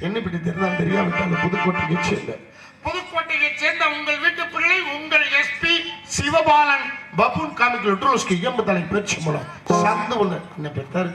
என்ன இப்படி தெரிந்தாலும் தெரியாவிட்டால் புதுக்கோட்டைக்கு சேர்ந்த புதுக்கோட்டையை சேர்ந்த உங்கள் வீட்டு பிள்ளை உங்கள் எஸ்பி சிவபாலன் பபுன் காமிக்கல் ட்ரோஸ்க்கு எம்பு தலை பேச்சு மூலம். சந்து ஒண்ணு என்ன பெற்றாரு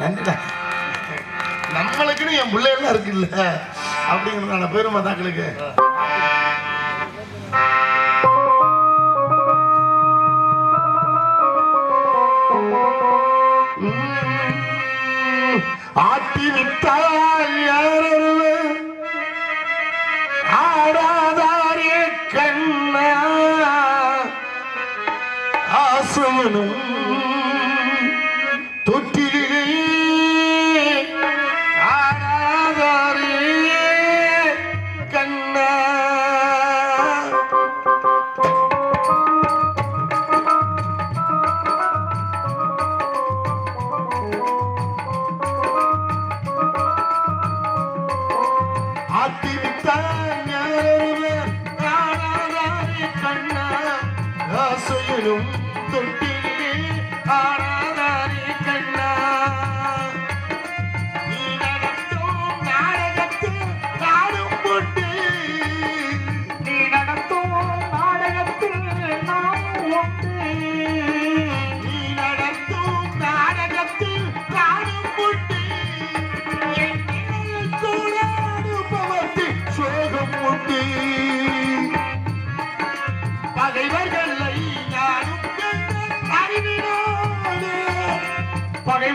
நன்றிடா நம்மளுக்குன்னு என் பிள்ளைகள்லாம் இருக்குல்ல. அப்படிங்கிறதான பெருமை தாக்களுக்கு? ஆட்டி விட்டால் you know.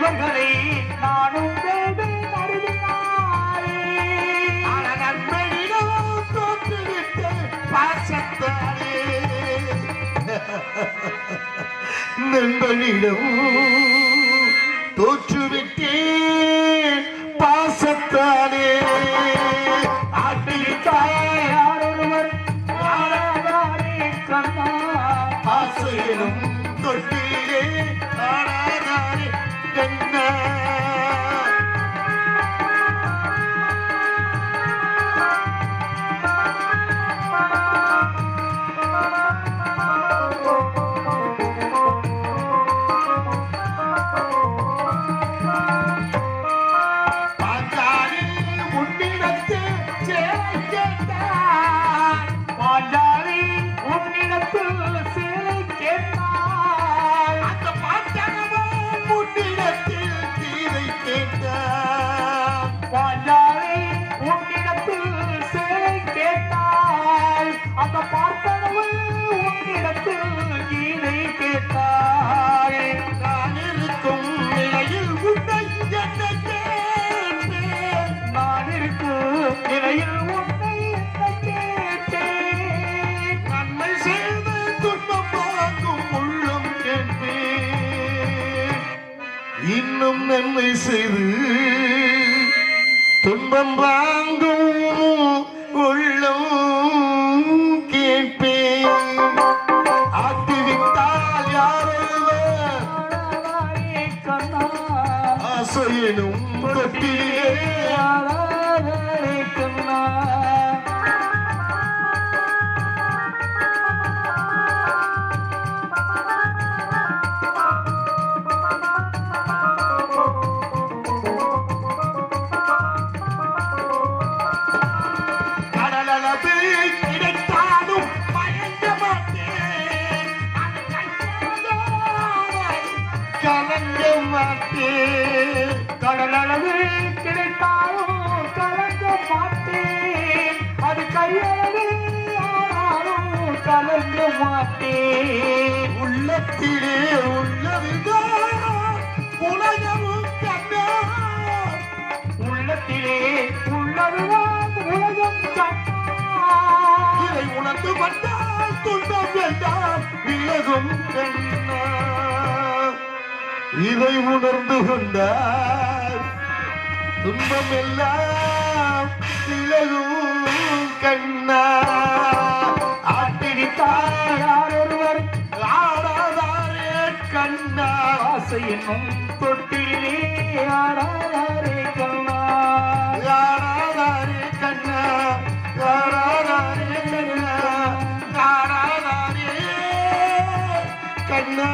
இவர்களை நானும் நண்பனிடம் தோற்றுவிட்டேன் பாசத்தானே ஆட்டிவிட்டாய் கண்ணா. ஆசையிலும் தொட்டிலே கண்ணா பாஞ்சாலி செய்து துன்பம் வாங்கும் மாட்டேன் கடலளவு கிடைத்தாலும் கலங்க மாட்டேன். அது கையளவு ஆனாலும் கலங்க மாட்டேன். உள்ளத்திலே உள்ளதுதான் உள்ளத்திலே உள்ளதுதான் உலகம் கண்ணா. இதை உணர்ந்து வந்தால் துன்பம் வேண்டாம் விலகும் பெண்ணா. இதை உணர்ந்து கொண்டார். துன்பம் எல்லாம் விலகும் கண்ணா ஆட்டிடித்தார் யார் ஆடாதாரே கண்ணா ஆசை என்னும் தொட்டிலே ஆடாதாரே கண்ணா ஆடாதாரே கண்ணா ஆடாதாரே கண்ணா ஆடாதாரே கண்ணா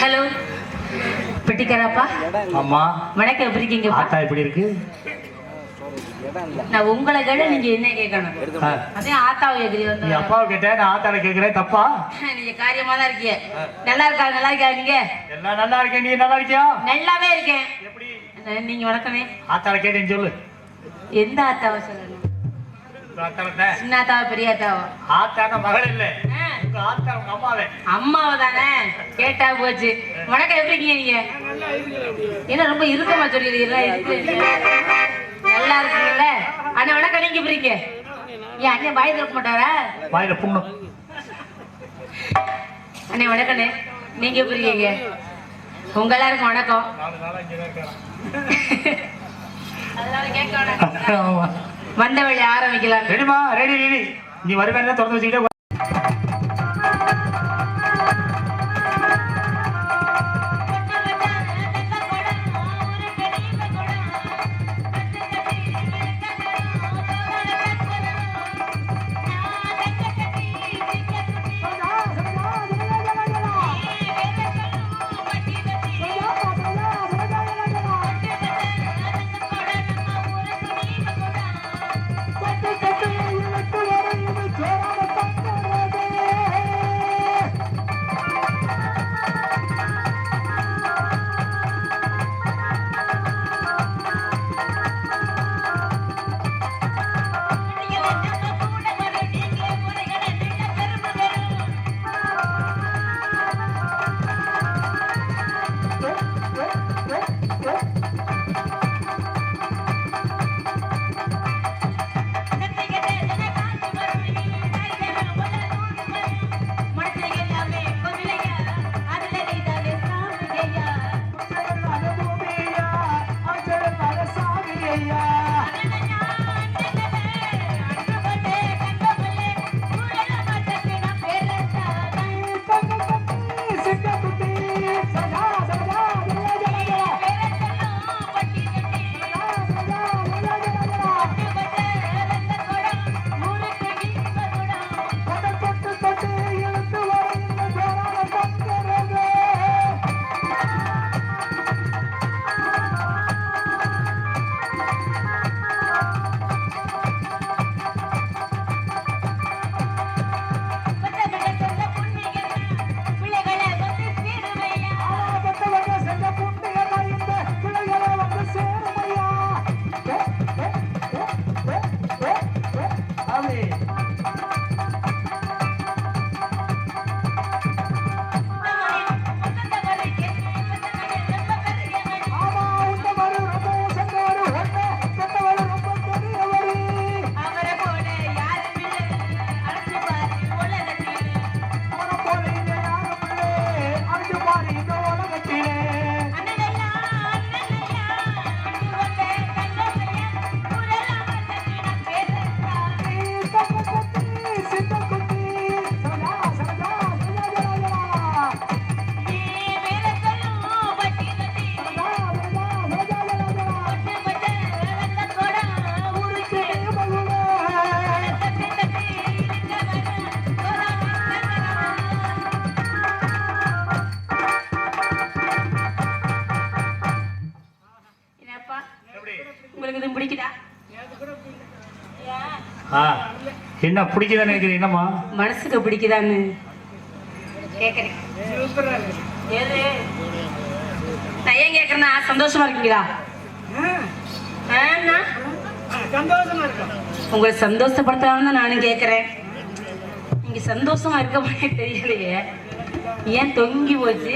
ஹலோ. பெட்டிக்காரப்பா. அம்மா. வணக்கம் எப்படி இருக்கீங்கப்பா ஆத்தா எப்படி இருக்கு? நான் உங்களை கேட நீங்க என்ன கேட்கணும்? அதே ஆத்தாவை நீ வந்து. அப்பாவை கேட்டேன் நான் ஆத்தாவை கேட்கிறேன் தப்பா? நீங்க காரியமா தான் இருக்கீங்க. நல்லா இருக்கா நல்லா இருக்கா நீங்க? எல்லாம் நல்லா இருக்கேன் நீ நல்லா இருக்கியா? நல்லாவே இருக்கேன். எப்படி? நீங்க வணக்கமே. ஆத்தாவை கேட்டேன்னு சொல்லு. எந்த ஆத்தாவை சொல்லணும்? சின்ன ஆத்தாவா பெரிய ஆத்தாவா? ஆத்தான மகள் இல்ல. அம்மாவே. தானே? கேட்டா போச்சு. வணக்கம் எப்படி இருக்கீங்க நீங்க? என்ன ரொம்ப இறுக்கமா சொல்லிடுறீங்களா நல்லா இருக்கீங்கல்ல? அண்ணா வணக்கம் நீங்க எப்படி இருக்கீங்க? ஏன் அண்ணன் பாய் திறக்க மாட்டாரா? வாயில புண்ணு. அண்ணே வணக்கண்ணே. நீங்க எப்படி இருக்கீங்க? உங்க எல்லாருக்கும் வணக்கம். வந்த வழி ஆரம்பிக்கலாம் ரெடிமா ரெடி ரெடி. நீ வருவேன் திறந்து வச்சுக்கிட்டே என்ன பிடிக்குதான்னு நினைக்கிறேன் என்னம்மா? மனசுக்கு பிடிக்குதான்னு? கேக்குறேன். எது? நான் ஏன் கேக்குறேன்னா சந்தோஷமா இருக்கீங்களா? உங்களை சந்தோஷப்படுத்தலாம்னு தான் நானும் கேட்குறேன் நீங்க சந்தோஷமா இருக்க மாதிரி தெரியலையே. ஏன் தொங்கி போச்சு?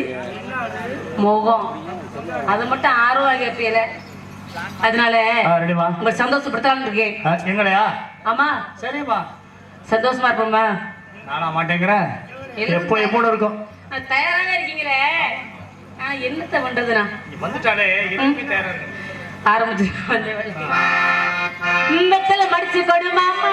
முகம். அது மட்டும் ஆர்வமா கேட்பீல அதனால உங்களை சந்தோஷப்படுத்தலாம்னு இருக்கேன். எங்களையா? ஆமா. சரிம்மா. சந்தோஷமா இருப்போமா நானா மாட்டேங்கிறேன் எப்போ எப்போ இருக்கும். தயாராக இருக்கீங்களே. என்னத்த பண்றதுண்ணா? வந்துட்டாலே ஆரம்பிச்சு மடிச்சு கொடு மாமா.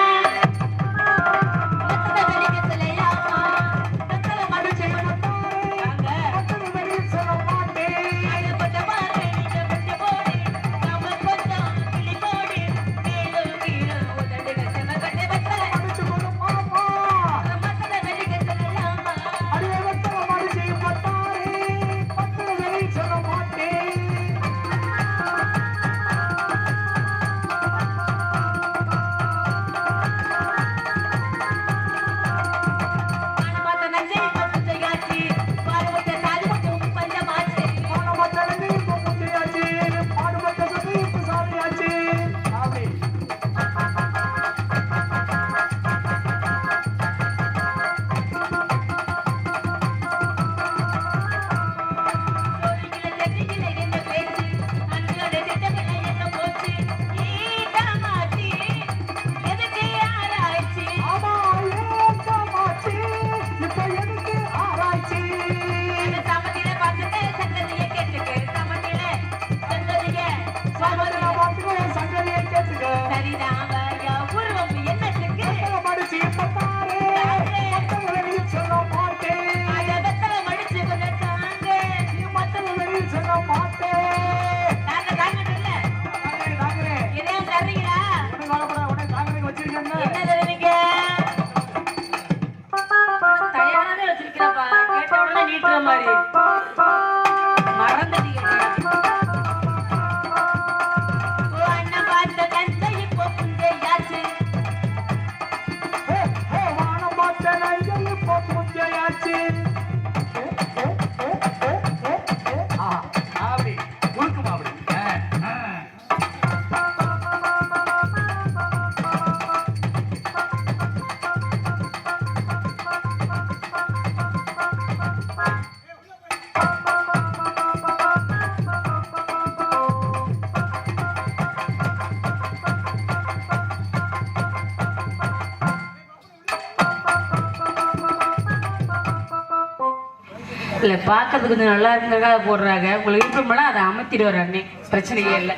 இல்லை பார்க்கறதுக்கு கொஞ்சம் நல்லா இருக்கிறதா போடுறாங்க. உங்களுக்கு விருப்பம்னா அதை அமைத்திட்டு வர்றாங்க பிரச்சனையே இல்லை.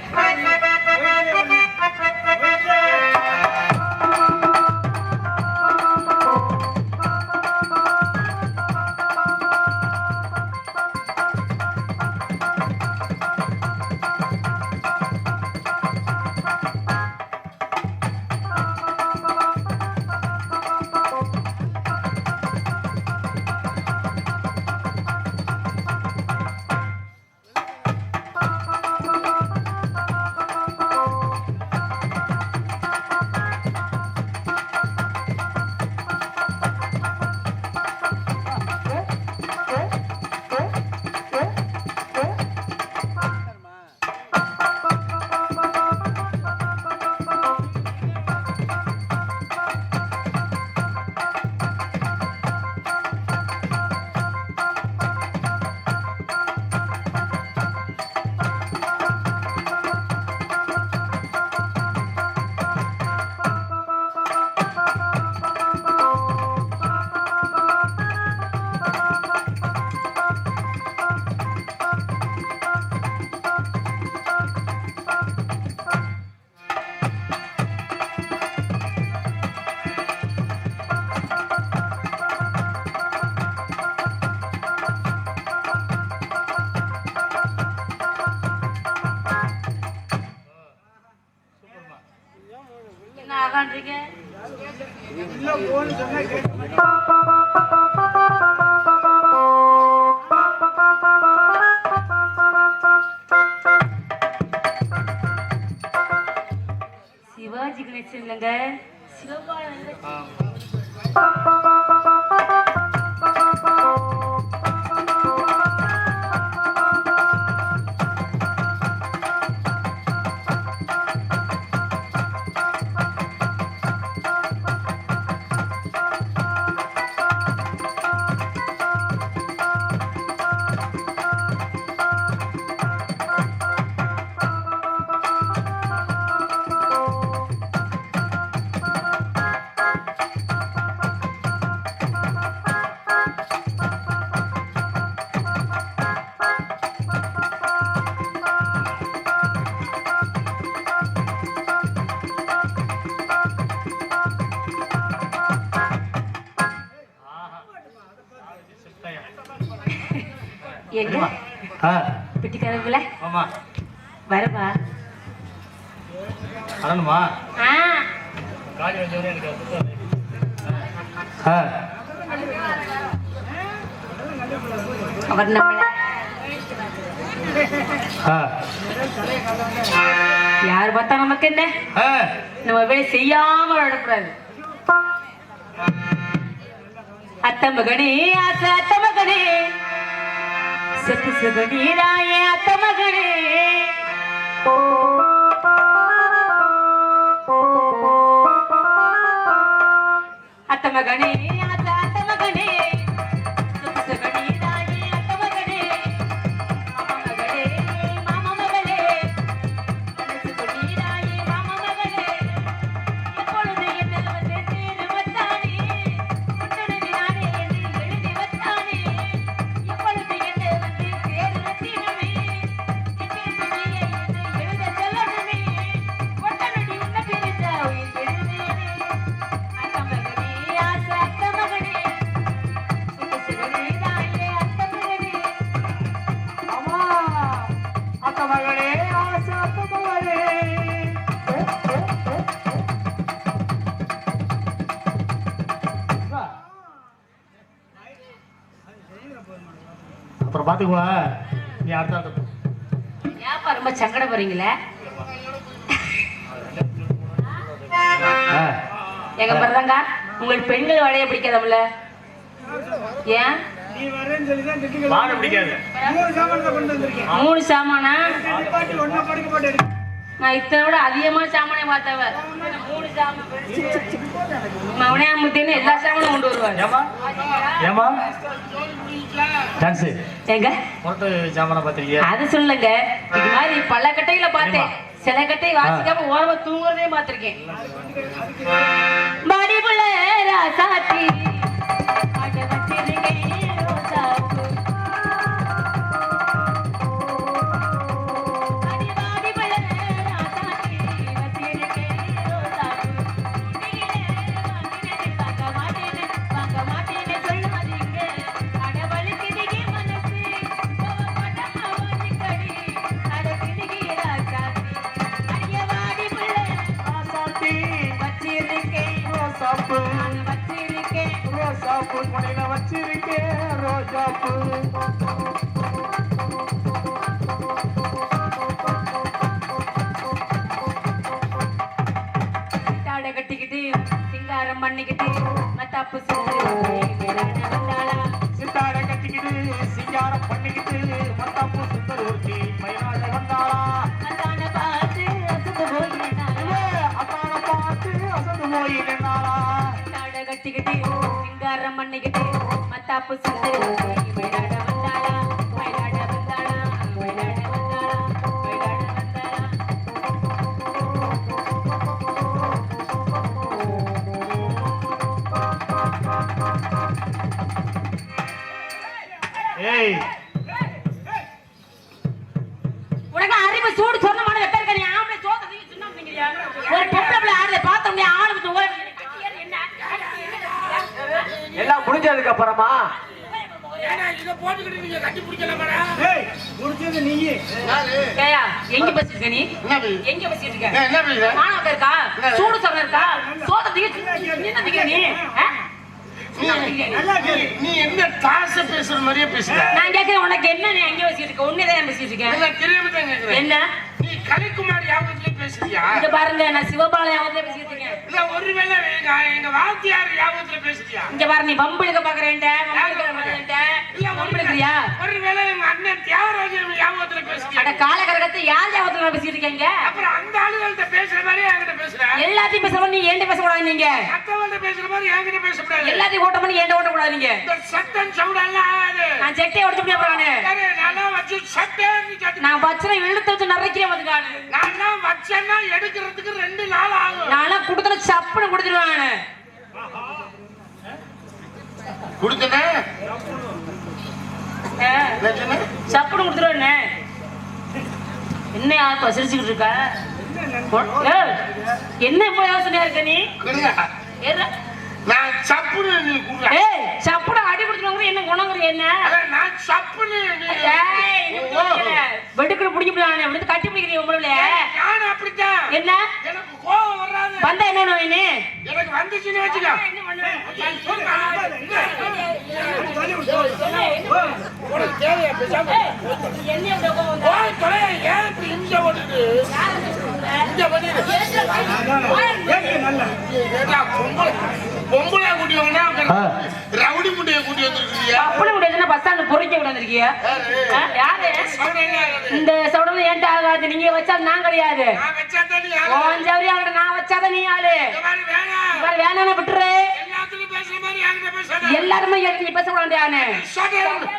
சிவபாலன் எங்க ஆ. பிட்டிக்காரங்கள ஆமா. வரவா? வரணுமா? ஆ. ஆ. அவர் நம்மள ஆ. யார் பார்த்தா நமக்கு என்ன? நம்ம வேலை செய்யாம விடக்கூடாது அத்த மகனே அத்த மகனே. சத்து சுகனீராயே அத்த மகனே அப்புறம் பாத்துக்குவா நீ அடுத்த போ. ஏப்பா ரொம்ப சங்கடப்படுறீங்களே எங்க பிறந்தாங்க உங்கள் பெண்கள் வளைய பிடிக்காதவங்கள. ஏன்? மூணு சாமானா? நான் இத்தனை விட அதிகமான சாமானே பார்த்தவ. மூணு சாமான். எல்லா சாமானும் கொண்டு வருவாங்க ஏமா ஏமா டான்ஸு எங்க முரட்டு சாமான பார்த்துருக்கியா? அது சொல்லுங்க இது மாதிரி பல கட்டைகளை பார்த்தேன். சில கட்டை வாசிக்காம ஓரமா தூங்குறதே பார்த்திருக்கேன். மடிபுள்ள ராசாத்தி ரோசாப்பூ கொடையில வச்சிருக்கேன் ரோஜாப்பூ தாடை கட்டிக்கிட்டு சிங்காரம் பண்ணிக்கிட்டு மத்தாப்பு சுத்து. சித்தாட கட்டிக்கிட்டு சிங்காரம் பண்ணிக்கிட்டு மத்தாப்பு ஏயா எங்க பேசிட்டு இருக்க நீ? என்ன பி? எங்க பேசிட்டு இருக்க? ஏன், என்ன பி இது? மானவங்க இருக்கா சூடு சொன்ன இருக்கா? சோத்த தீ என்ன திங்க நீ? நீ? என்ன தாச பேசுற மாதிரியே பேசுற? நான் கேக்குறேன் உனக்கு என்ன நீ எங்க பேசிட்டு இருக்க? பேசிட்டு இருக்கேன் என்ன தெரியாம தான் கேக்குறேன் என்ன? நீ கலைக்குமார் இங்க பாருங்க நான் இல்ல ஒருவேளை எங்க எங்க வாத்தியார் யாபத்துல இங்க பாரு நீ பாக்குறேன்ட்ட வம்பளுக்க பாக்குறேன்ட்ட. இல்ல வம்பளுக்குறியா ஒருவேளை எங்க அண்ணன் தியாகராஜன் யாபத்துல பேசுறியா அட காலகரகத்தை யார் பேசிட்டு இருக்கீங்க? அப்புறம் அந்த ஆளுகள்ட்ட பேசுற மாதிரி என்கிட்ட பேசுற. எல்லாத்தையும் பேசுறோம் நீ ஏன்ட்ட பேசக்கூடாது நீங்க? மத்தவங்கள்ட்ட பேசுற மாதிரி என்கிட்ட எல்லாத்தையும் ஓட்ட பண்ணி ஏன்ட்ட ஓட்டக்கூடாது நீங்க? இந்த சட்டம் சவுடெல்லாம் ஆகாது. நான் செட்டையை உடச்சு நானு. வச்சு நான் வச்சுன இழுத்து வச்சு நானு நான் வச்சேன்னா எடுக்கிறதுக்கு ரெண்டு நாள் ஆகும். நான்லாம் கொடுத்தன சப்புன்னு கொடுத்துருவேன் நானு கொடுத்தனே? சப்புன்னு கொடுத்துருவேன் என்ன? யாருப்பா சிரிச்சுக்கிட்டு இருக்க? என்ன இப்போ யோசனையா இருக்க நீ. நான் ஏய் சப்புட அடி கொடுத்துருவாங்க என்ன குணங்குற என்ன நான் சப்புன்னு. வெடுக்குன்னு பிடிக்க முடியாது விடுத்து கட்டி பிடிக்கிறீங்க உங்களை நானும் அப்படித்தான் என்ன எனக்கு கோவம் வராது வந்தா என்ன நோயினு எனக்கு வந்துச்சுன்னு வச்சுக்க உனக்கு தேவையா பேசாம என்ன கோவம் ஏன் இப்படி இங்க ஓடுது பொம்பளை பொம்பளை கூட்டி. ரவுடி முட்டைய வந்திருக்கியா? பஸ் ஸ்டாண்ட் பொறிக்க விட வந்திருக்கிய யாரு இந்த சவுடல ஏன்ட்ட ஆகாது? நீங்க வச்சா நான் கிடையாது ஜவுரி ஆகட நான் வச்சாதான் நீ ஆளு. இந்த மாதிரி வேணாம். இவர் வேணாம் விட்டுரு. எல்லாருமே நீ யானு? சொல்றேன்.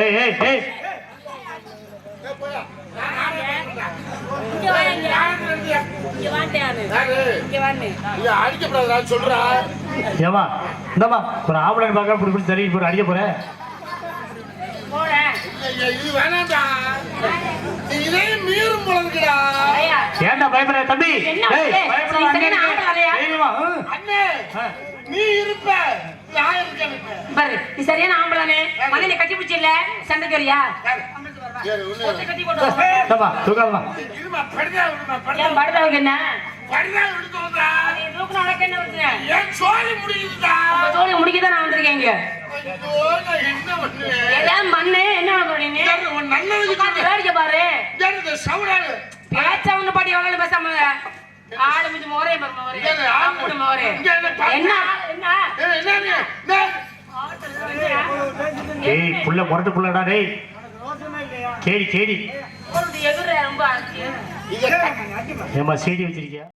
ஏய் ஏய் ஏய். இங்க ஏமா இந்தம்மா ஒரு ஆம்பளை பார்க்க இப்படி இப்படி தள்ளி போற அடிக்க போறேன். ஏன்டா பயப்படுற தம்பி? நீ சரியான இருப்ப. பாரு நீ ஆம்பளானே மனையில கட்டி பிடிச்சி இல்ல சண்டைக்கு வரியா விடுமா, படுதா. ஏன் படுத்தவங்க என்ன? என்ன தோழி முடிக்கதான் நான் வந்திருக்கேன் இங்க. ஐயோ, நான் என்ன பண்ணுவேன்? எல்லாம் மண்ணு என்ன பண்ண உட்கார்ந்து சொல்றேன். வேடிக்கை பாரு. பேச்ச ஒண்ணு பாட்டி எவ்வளவு பேசாம ஆளு மிஞ்சு மோரே பாரு மோரே. என்ன என்ன என்ன? ஏய் புள்ள முரட்டு புள்ளடா டேய். ஆச்சு இதை ஏமா சேடி வச்சிருக்கியா?